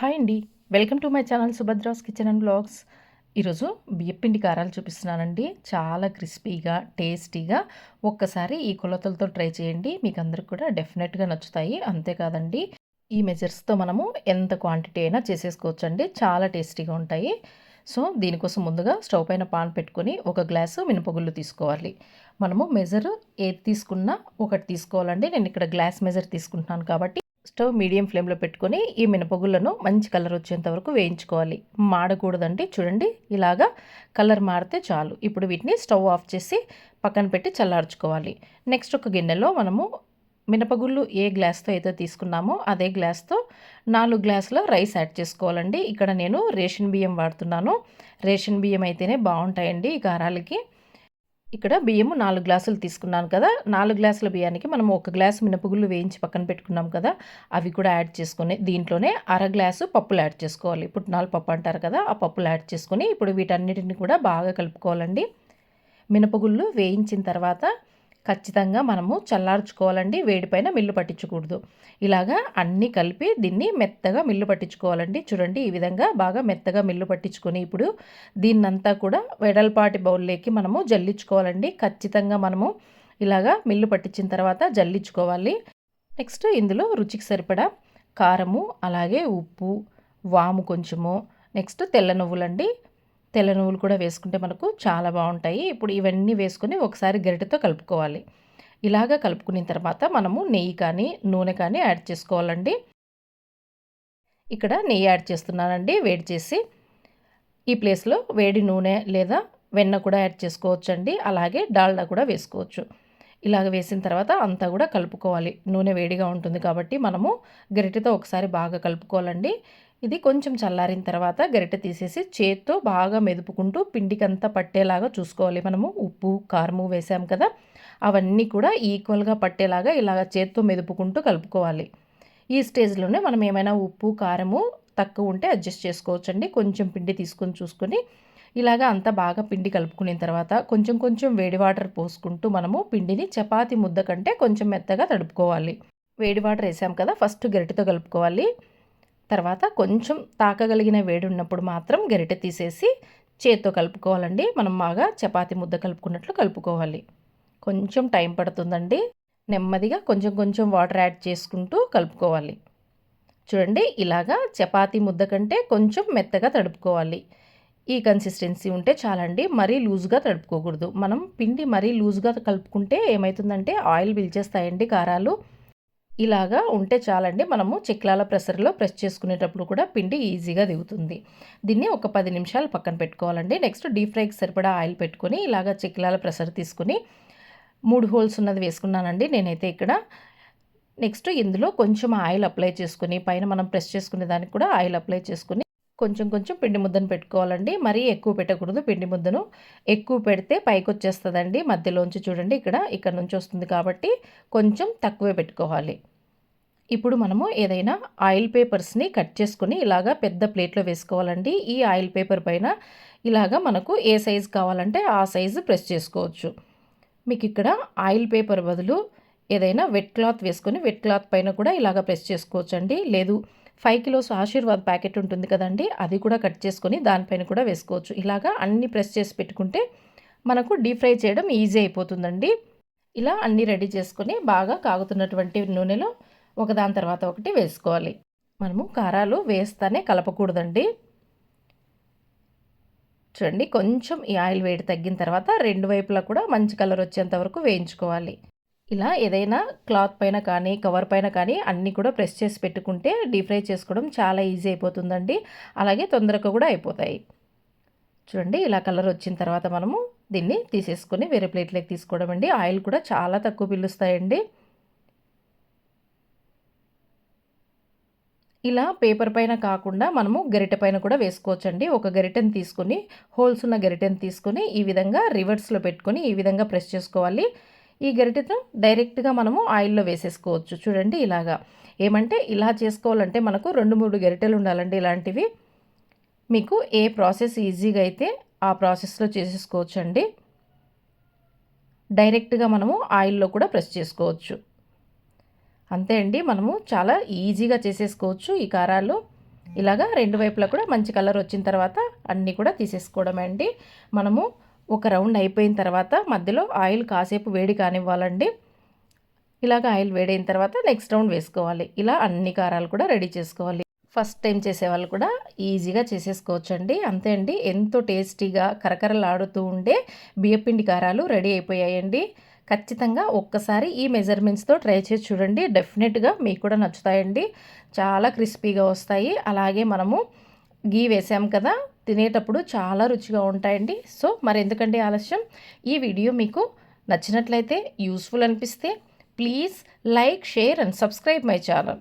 Hi అండి. Welcome to my channel Subhadra's kitchen and blogs. ఈరోజు బియ్యపిండి కారాలు చూపిస్తున్నానండి. చాలా క్రిస్పీగా టేస్టీగా ఒక్కసారి ఈ కొలతలతో ట్రై చేయండి. మీకు అందరికి కూడా డెఫినెట్గా నచ్చుతాయి. అంతేకాదండి ఈ మెజర్స్తో మనము ఎంత క్వాంటిటీ అయినా చేసేసుకోవచ్చు అండి చాలా టేస్టీగా ఉంటాయి. సో దీనికోసం ముందుగా స్టవ్ పైన పాన్ పెట్టుకొని ఒక గ్లాసు మినపగుళ్ళు తీసుకోవాలి. మనము మెజర్ ఏది తీసుకున్నా ఒకటి తీసుకోవాలండి. నేను ఇక్కడ గ్లాస్ మెజర్ తీసుకుంటున్నాను కాబట్టి స్టవ్ మీడియం ఫ్లేమ్లో పెట్టుకొని ఈ మినపగుళ్ళను మంచి కలర్ వచ్చేంత వరకు వేయించుకోవాలి. మాడకూడదండి చూడండి. ఇలాగా కలర్ మారితే చాలు. ఇప్పుడు వీటిని స్టవ్ ఆఫ్ చేసి పక్కన పెట్టి చల్లార్చుకోవాలి. నెక్స్ట్ ఒక గిన్నెలో మనము మినపగుళ్ళు ఏ గ్లాస్తో అయితే తీసుకున్నామో అదే గ్లాస్తో నాలుగు గ్లాసుల రైస్ యాడ్ చేసుకోవాలండి. ఇక్కడ నేను రేషన్ బియ్యం వాడుతున్నాను. రేషన్ బియ్యం అయితేనే బాగుంటాయండి ఈ కారాలకి. ఇక్కడ బియ్యము నాలుగు గ్లాసులు తీసుకున్నాను కదా. నాలుగు గ్లాసుల బియ్యానికి మనం ఒక గ్లాసు మినపగుళ్ళు వేయించి పక్కన పెట్టుకున్నాం కదా. అవి కూడా యాడ్ చేసుకొని దీంట్లోనే అర గ్లాసు పప్పులు యాడ్ చేసుకోవాలి. పుట్నాలు పప్పు అంటారు కదా ఆ పప్పులు యాడ్ చేసుకుని ఇప్పుడు వీటన్నిటిని కూడా బాగా కలుపుకోవాలండి. మినపగుళ్ళు వేయించిన తర్వాత ఖచ్చితంగా మనము చల్లార్చుకోవాలండి వేడిపైన మిల్లు పట్టించకూడదు. ఇలాగా అన్నీ కలిపి దీన్ని మెత్తగా మిల్లు పట్టించుకోవాలండి. చూడండి ఈ విధంగా బాగా మెత్తగా మిల్లు పట్టించుకొని ఇప్పుడు దీన్నంతా కూడా వెడల్పాటి బౌల్లోకి మనము జల్లించుకోవాలండి. ఖచ్చితంగా మనము ఇలాగా మిల్లు పట్టించిన తర్వాత జల్లించుకోవాలి. నెక్స్ట్ ఇందులో రుచికి సరిపడా కారము అలాగే ఉప్పు వాము కొంచెము నెక్స్ట్ తెల్ల నువ్వులండి. తెల్ల నువ్వులు కూడా వేసుకుంటే మనకు చాలా బాగుంటాయి. ఇప్పుడు ఇవన్నీ వేసుకొని ఒకసారి గరిటెతో కలుపుకోవాలి. ఇలాగ కలుపుకున్న తర్వాత మనము నెయ్యి కానీ నూనె కానీ యాడ్ చేసుకోవాలండి. ఇక్కడ నెయ్యి యాడ్ చేస్తున్నానండి. వేడి చేసి ఈ ప్లేస్లో వేడి నూనె లేదా వెన్న కూడా యాడ్ చేసుకోవచ్చండి. అలాగే డాల్డా కూడా వేసుకోవచ్చు. ఇలాగ వేసిన తర్వాత అంతా కూడా కలుపుకోవాలి. నూనె వేడిగా ఉంటుంది కాబట్టి మనము గరిటెతో ఒకసారి బాగా కలుపుకోవాలండి. ఇది కొంచెం చల్లారిన తర్వాత గరిటె తీసేసి చేత్తో బాగా మెదుపుకుంటూ పిండికంతా పట్టేలాగా చూసుకోవాలి. మనము ఉప్పు కారము వేసాం కదా అవన్నీ కూడా ఈక్వల్గా పట్టేలాగా ఇలాగ చేత్తో మెదుపుకుంటూ కలుపుకోవాలి. ఈ స్టేజ్లోనే మనం ఏమైనా ఉప్పు కారము తక్కువ ఉంటే అడ్జస్ట్ చేసుకోవచ్చండి. కొంచెం పిండి తీసుకొని చూసుకొని ఇలాగ అంతా బాగా పిండి కలుపుకున్న తర్వాత కొంచెం కొంచెం వేడి వాటర్ పోసుకుంటూ మనము పిండిని చపాతి ముద్ద కంటే కొంచెం మెత్తగా తడుపుకోవాలి. వేడి వాటర్ వేసాం కదా ఫస్ట్ గరిటెతో కలుపుకోవాలి. తర్వాత కొంచెం తాకగలిగిన వేడి ఉన్నప్పుడు మాత్రం గరిటె తీసేసి చేత్తో కలుపుకోవాలండి. మనం బాగా చపాతి ముద్ద కలుపుకున్నట్లు కలుపుకోవాలి. కొంచెం టైం పడుతుందండి. నెమ్మదిగా కొంచెం కొంచెం వాటర్ యాడ్ చేసుకుంటూ కలుపుకోవాలి. చూడండి ఇలాగా చపాతీ ముద్ద కంటే కొంచెం మెత్తగా తడుపుకోవాలి. ఈ కన్సిస్టెన్సీ ఉంటే చాలండి. మరీ లూజ్గా తడుపుకోకూడదు మనం పిండి మరీ లూజ్గా కలుపుకుంటే ఏమవుతుందంటే ఆయిల్ పిలిచేస్తాయండి కారాలు. ఇలాగా ఉంటే చాలండి. మనము చెక్లాల ప్రెషర్లో ప్రెస్ చేసుకునేటప్పుడు కూడా పిండి ఈజీగా దిగుతుంది. దీన్ని ఒక పది నిమిషాలు పక్కన పెట్టుకోవాలండి. నెక్స్ట్ డీప్ ఫ్రైకి సరిపడా ఆయిల్ పెట్టుకొని ఇలాగ చెక్లాల ప్రెషర్ తీసుకుని మూడు హోల్స్ ఉన్నది వేసుకున్నానండి నేనైతే ఇక్కడ. నెక్స్ట్ ఇందులో కొంచెం ఆయిల్ అప్లై చేసుకుని పైన మనం ప్రెస్ చేసుకునే దానికి కూడా ఆయిల్ అప్లై చేసుకుని కొంచెం కొంచెం పిండి ముద్దను పెట్టుకోవాలండి. మరీ ఎక్కువ పెట్టకూడదు పిండి ముద్దను. ఎక్కువ పెడితే పైకి వచ్చేస్తుందండి మధ్యలోంచి చూడండి ఇక్కడ ఇక్కడ నుంచి వస్తుంది కాబట్టి కొంచెం తక్కువే పెట్టుకోవాలి. ఇప్పుడు మనము ఏదైనా ఆయిల్ పేపర్స్ని కట్ చేసుకుని ఇలాగా పెద్ద ప్లేట్లో వేసుకోవాలండి. ఈ ఆయిల్ పేపర్ పైన ఇలాగా మనకు ఏ సైజు కావాలంటే ఆ సైజు ప్రెస్ చేసుకోవచ్చు. మీకు ఇక్కడ ఆయిల్ పేపర్ బదులు ఏదైనా వెట్ క్లాత్ వేసుకొని వెట్ క్లాత్ పైన కూడా ఇలాగ ప్రెస్ చేసుకోవచ్చు అండి లేదు ఫైవ్ కిలోస్ ఆశీర్వాద్ ప్యాకెట్ ఉంటుంది కదండి అది కూడా కట్ చేసుకొని దానిపైన కూడా వేసుకోవచ్చు. ఇలాగా అన్ని ప్రెస్ చేసి పెట్టుకుంటే మనకు డీప్ ఫ్రై చేయడం ఈజీ అయిపోతుందండి. ఇలా అన్నీ రెడీ చేసుకొని బాగా కాగుతున్నటువంటి నూనెలో ఒకదాని తర్వాత ఒకటి వేసుకోవాలి. మనము కారాలు వేస్తానే కలపకూడదండి. చూడండి కొంచెం ఈ ఆయిల్ వేడి తగ్గిన తర్వాత రెండు వైపులా కూడా మంచి కలర్ వచ్చేంత వరకు వేయించుకోవాలి. ఇలా ఏదైనా క్లాత్ పైన కానీ కవర్ పైన కానీ అన్నీ కూడా ప్రెస్ చేసి పెట్టుకుంటే డీప్ ఫ్రై చేసుకోవడం చాలా ఈజీ అయిపోతుందండి. అలాగే తొందరగా కూడా అయిపోతాయి. చూడండి ఇలా కలర్ వచ్చిన తర్వాత మనము దీన్ని తీసేసుకొని వేరే ప్లేట్లోకి తీసుకోవడం అండి. ఆయిల్ కూడా చాలా తక్కువ పిలుస్తాయండి. ఇలా పేపర్ పైన కాకుండా మనము గరిటె పైన కూడా వేసుకోవచ్చండి. ఒక గరిటెని తీసుకొని హోల్స్ ఉన్న గరిటెని తీసుకొని ఈ విధంగా రివర్స్లో పెట్టుకొని ఈ విధంగా ప్రెస్ చేసుకోవాలి. ఈ గరిటెతో డైరెక్ట్గా మనము ఆయిల్లో వేసేసుకోవచ్చు. చూడండి ఇలాగా. ఏమంటే ఇలా చేసుకోవాలంటే మనకు రెండు మూడు గరిటెలు ఉండాలండి ఇలాంటివి. మీకు ఏ ప్రాసెస్ ఈజీగా అయితే ఆ ప్రాసెస్లో చేసేసుకోవచ్చు అండి డైరెక్ట్గా మనము ఆయిల్లో కూడా ప్రెస్ చేసుకోవచ్చు. అంతే అండి. మనము చాలా ఈజీగా చేసేసుకోవచ్చు ఈ కారాలు. ఇలాగా రెండు వైపులా కూడా మంచి కలర్ వచ్చిన తర్వాత అన్నీ కూడా తీసేసుకోవడమే అండి. మనము ఒక రౌండ్ అయిపోయిన తర్వాత మధ్యలో ఆయిల్ కాసేపు వేడి కానివ్వాలండి. ఇలాగ ఆయిల్ వేడైన తర్వాత నెక్స్ట్ రౌండ్ వేసుకోవాలి. ఇలా అన్ని కారాలు కూడా రెడీ చేసుకోవాలి. ఫస్ట్ టైం చేసేవాళ్ళు కూడా ఈజీగా చేసేసుకోవచ్చు అండి అంతే అండి. ఎంతో టేస్టీగా కరకరలాడుతూ ఉండే బియ్యపిండి కారాలు రెడీ అయిపోయాయండి. ఖచ్చితంగా ఒక్కసారి ఈ మెజర్మెంట్స్తో ట్రై చేసి చూడండి. డెఫినెట్గా మీకు కూడా నచ్చుతాయండి. చాలా క్రిస్పీగా వస్తాయి. అలాగే మనము గీ వేసాం కదా తినేటప్పుడు చాలా రుచిగా ఉంటాయండి. సో మరి ఎందుకంటే ఆలస్యం? ఈ వీడియో మీకు నచ్చినట్లయితే యూస్ఫుల్ అనిపిస్తే please like share and subscribe my channel.